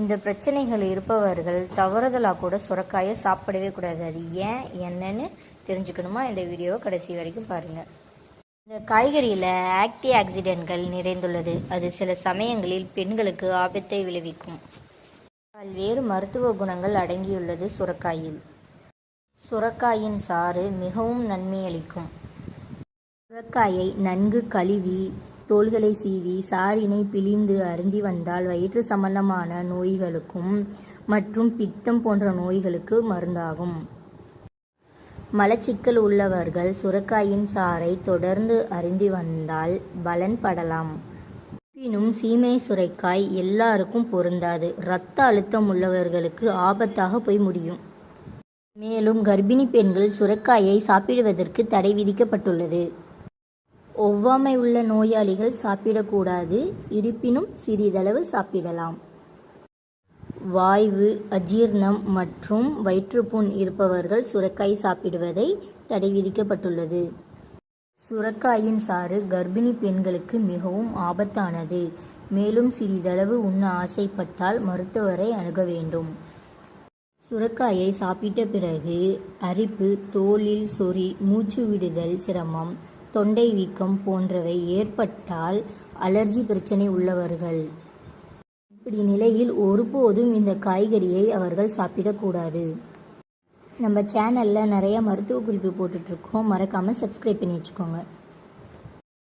இந்த பிரச்சனைகள் இருப்பவர்கள் தவறுதலாக கூட சுரக்காயை சாப்பிடவே கூடாது. அது ஏன் என்னன்னு தெரிஞ்சுக்கணுமா? இந்த வீடியோவை கடைசி வரைக்கும் பாருங்கள் இந்த காய்கறியில் ஆக்டி ஆக்சிடென்ட்கள் நிறைந்துள்ளது. அது சில சமயங்களில் பெண்களுக்கு ஆபத்தை விளைவிக்கும். பல்வேறு மருத்துவ குணங்கள் அடங்கியுள்ளது சுரக்காயில். சுரக்காயின் சாறு மிகவும் நன்மையளிக்கும். சுரக்காயை நன்கு கழுவி தோள்களை சீவி சாறினை பிழிந்து அருந்தி வந்தால் வயிற்று சம்பந்தமான நோய்களுக்கும் மற்றும் பித்தம் போன்ற நோய்களுக்கு மருந்தாகும். மலச்சிக்கல் உள்ளவர்கள் சுரக்காயின் சாறை தொடர்ந்து அருந்தி வந்தால் பலன் படலாம். இருப்பினும் சீமை சுரைக்காய் எல்லாருக்கும் பொருந்தாது. இரத்த அழுத்தம் உள்ளவர்களுக்கு ஆபத்தாக போய் முடியும். மேலும் கர்ப்பிணி பெண்கள் சுரக்காயை சாப்பிடுவதற்கு தடை விதிக்கப்பட்டுள்ளது. ஒவ்வாமை உள்ள நோயாளிகள் சாப்பிடக்கூடாது இருப்பினும் சிறிதளவு சாப்பிடலாம். வாய்வு அஜீர்ணம் மற்றும் வயிற்றுப்புண் இருப்பவர்கள் சுரக்காய் சாப்பிடுவதை தடை விதிக்கப்பட்டுள்ளது. சுரக்காயின் சாறு கர்ப்பிணி பெண்களுக்கு மிகவும் ஆபத்தானது. மேலும் சிறிதளவு உண்ண ஆசைப்பட்டால் மருத்துவரை அணுக வேண்டும். சுரக்காயை சாப்பிட்ட பிறகு அரிப்பு தோலில் சொறி மூச்சு விடுதல் சிரமம் தொண்டை வீக்கம் போன்றவை ஏற்பட்டால் அலர்ஜி பிரச்சனை உள்ளவர்கள். இப்படி நிலையில் ஒருபோதும் இந்த காய்கறியை அவர்கள் சாப்பிடக்கூடாது நம்ம சேனலில் நிறைய மருத்துவ குறிப்பு போட்டுட்ருக்கோம் மறக்காமல் சப்ஸ்கிரைப் பண்ணி வச்சுக்கோங்க.